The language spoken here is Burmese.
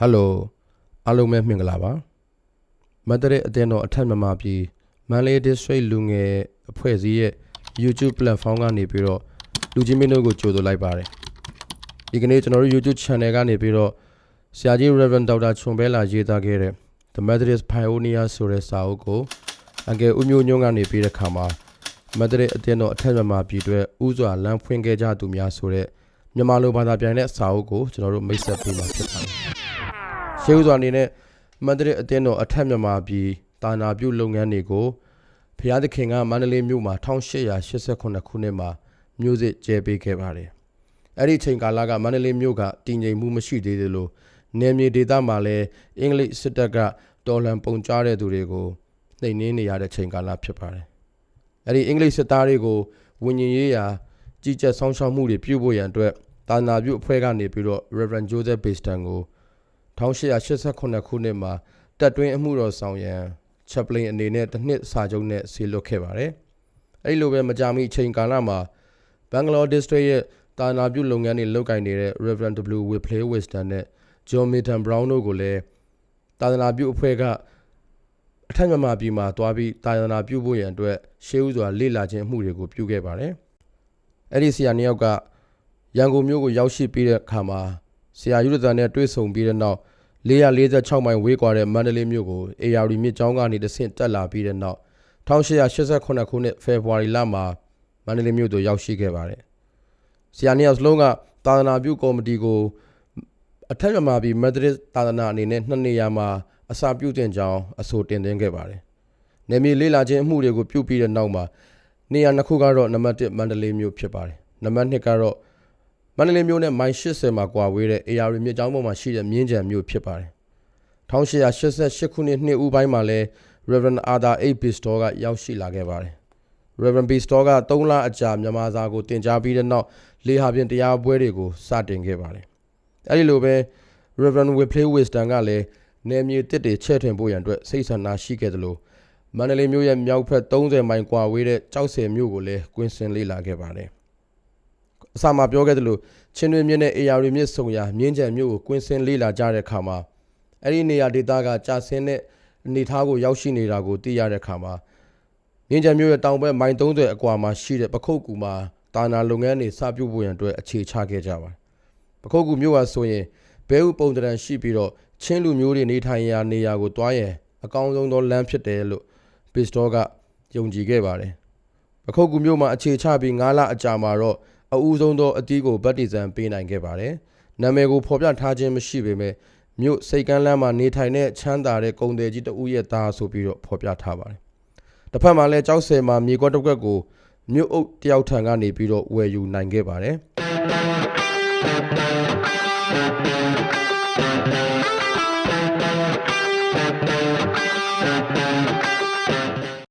ဟယ်လိုအားလုံးပဲမင်္ဂလာပါမန္တလေးအတင်းတော်အထက်မြန်မာပြည်မန္တလေး district လူငယ်အဖွဲ့အစည်းရဲ့ YouTube platform ကနေပြီးတော့လူချင်းမင်းတို့ကိုကြိုဆိုလိုက်ပါတယ်ဒီကနေ့ကျွန်တော်တို့ YouTube channel ကနေပြီးတော့ဆရာကြီး Reverend Dr. ချွန်ဘဲလာရေးသားခဲ့တဲ့ The Methodist Pioneer ဆိုတဲ့စာအုပ်ကိုအငယ်ဦးမျိုးညွန့်ကနေပြီးတဲ့ခါမှာမန္တလေးအတင်းတော်အထက်မြန်မာပြည်အတွက်ဥစွာလမ်းဖွင့်ခဲ့ကြသူများဆိုတဲ့မြန်မာလိုဘာသာပြန်တဲ့စာအုပ်ကိုကျွန်တော်တို့မိတ်ဆက်ပေးမှာဖြစ်ပါတယ် ရှေးဥစွာအနေနဲ့မန္တလေးအတင်းတော်အထက်မြန်မာပြည်တာနာပြုလုပ်ငန်းတွေကိုဖျားသခင်ကမန္တလေးမြို့မှာ1889ခုနှစ်မှာမြို့စစ်ကျဲပေးခဲ့ပါတယ်။အဲ့ဒီအချိန်ကာလကမန္တလေးမြို့ကတည်ငြိမ်မှုမရှိသေးသလိုနယ်မြေဒေသမှာလည်းအင်္ဂလိပ်စစ်တပ်ကတော်လှန်ပုံကြားတဲ့သူတွေကိုနှိမ်နင်းနေရတဲ့ချိန်ကာလဖြစ်ပါတယ်။အဲ့ဒီအင်္ဂလိပ်စစ်သားတွေကိုဝิญဉ်ရေးရာကြီးကြပ်ဆောင်ရှောက်မှုတွေပြုဖို့ရန်အတွက်တာနာပြုအဖွဲ့ကနေပြီးတော့ Reverend Joseph Baston ကို 1889ခုနှစ်မှာတက်တွင်းအမှုတော်ဆောင်ရန်ချက်ပလင်အနေနဲ့တစ်နှစ်စာချုပ်နဲ့ဆေလွတ်ခဲ့ပါတယ်။အဲဒီလိုပဲမကြာမီအချိန်ကာလမှာဘန်ဂလော district ရဲ့တာနာပြုလုပ်ငန်းတွေလုပ်ကိုင်နေတဲ့ Reverend W. Whipley Wisdom နဲ့ John Milton Brown တို့ကိုလည်းတာနာပြုအဖွဲ့ကအထက်မြန်မာပြည်မှာတွားပြီးတာနာပြုဖို့ရန်အတွက်ရှေးဥစွာလေ့လာခြင်းအမှုတွေကိုပြုခဲ့ပါတယ်။အဲ့ဒီဆရာနှစ်ယောက်ကရန်ကုန်မြို့ကိုရောက်ရှိပြီးတဲ့အခါမှာဆရာယူရဇန်နဲ့တွေ့ဆုံပြီးတဲ့နောက် 446မိုင်ဝေးကွာတဲ့မန္တလေးမြို့ကို AR မြစ်ကြောင်းကနေတဆင့်တက်လာပြီးတဲ့နောက်1889ခုနှစ်ဖေဖော်ဝါရီလမှာမန္တလေးမြို့သို့ရောက်ရှိခဲ့ပါတယ်။ဆရာနှစ်ယောက်စလုံးကသာသနာပြုကော်မတီကိုအထက်မြန်မာပြည်မက်သရစ်သာသနာအနေနဲ့နှစ်နေရာမှာအစာပြုတင်ကြောင်းအဆိုတင်သွင်းခဲ့ပါတယ်။နေမြေလေးလာခြင်းအမှုတွေကိုပြုပြီးတဲ့နောက်မှာနေရာနှစ်ခုကတော့နံပါတ်1မန္တလေးမြို့ဖြစ်ပါတယ်။နံပါတ်2ကတော့ မန္တလေးမြို့နဲ့မိုင်80မှာကွာဝေးတဲ့ AR မြစ်ကြောင်းပေါ်မှာရှိတဲ့မြင်းကြံမြို့ဖြစ်ပါတယ်။1888ခုနှစ်နှစ်ဦးပိုင်းမှာလဲ Reverend Arthur A. Bistor ကရောက်ရှိလာခဲ့ပါတယ်။ Reverend Bistor က3လအကြာမြန်မာစာကိုတင် जा ပြီးတဲ့နောက်လေဟာပြင်တရားပွဲတွေကိုစတင်ခဲ့ပါတယ်။အဲဒီလိုပဲ Reverend Whitley Wisdom ကလည်းနယ်မြေတစ်တွေချဲ့ထွင်ဖို့ရန်အတွက်စိတ်ဆန္ဒရှိခဲ့တယ်လို့မန္တလေးမြို့ရဲ့မြောက်ဘက်30မိုင်ကွာဝေးတဲ့ကြောက်စင်မြို့ကိုလည်းကွင်းစင်လေ့လာခဲ့ပါတယ်။ အစမှပြောခဲ့သလိုချင်းတွင်မြင့်တဲ့ AR မြင့်ဆုံရာမြင်းကြံမြို့ကိုကွင်းစင်လေ့လာကြတဲ့အခါမှာအဲ့ဒီနေရာဒေသကကြာဆင်းတဲ့အနေထားကိုရောက်ရှိနေတာကိုသိရတဲ့အခါမှာမြင်းကြံမြို့ရဲ့တောင်ဘက်မိုင်30အကွာမှာရှိတဲ့ပခုတ်ကူမှာတာနာလုပ်ငန်းတွေစပြုဖို့ရန်အတွက်အခြေချခဲ့ကြပါတယ်။ပခုတ်ကူမြို့ဟာဆိုရင်ဘဲဥပုံတရံရှိပြီးတော့ချင်းလူမျိုးတွေနေထိုင်ရာနေရာကိုတွားရင်အကောင်းဆုံးသောလမ်းဖြစ်တယ်လို့ပစ္စတော်ကယုံကြည်ခဲ့ပါတယ်။ပခုတ်ကူမြို့မှာအခြေချပြီး9လအကြာမှာတော့ အဦးဆုံးသောအတီးကိုဗတ်တီဇန်ပေးနိုင်ခဲ့ပါတယ်။နာမည်ကိုဖော်ပြထားခြင်းမရှိပေမဲ့မြို့စိတ်ကမ်းလမ်းမှာနေထိုင်တဲ့ချမ်းသာတဲ့ကုံတယ်ကြီးတဦးရဲ့သားဆိုပြီးတော့ဖော်ပြထားပါတယ်။တစ်ဖက်မှာလည်းကြောက်ဆယ်မှာမြေကွက်တစ်ကွက်ကိုမြို့အုပ်တယောက်ထံကနေပြီးတော့ဝယ်ယူနိုင်ခဲ့ပါတယ်။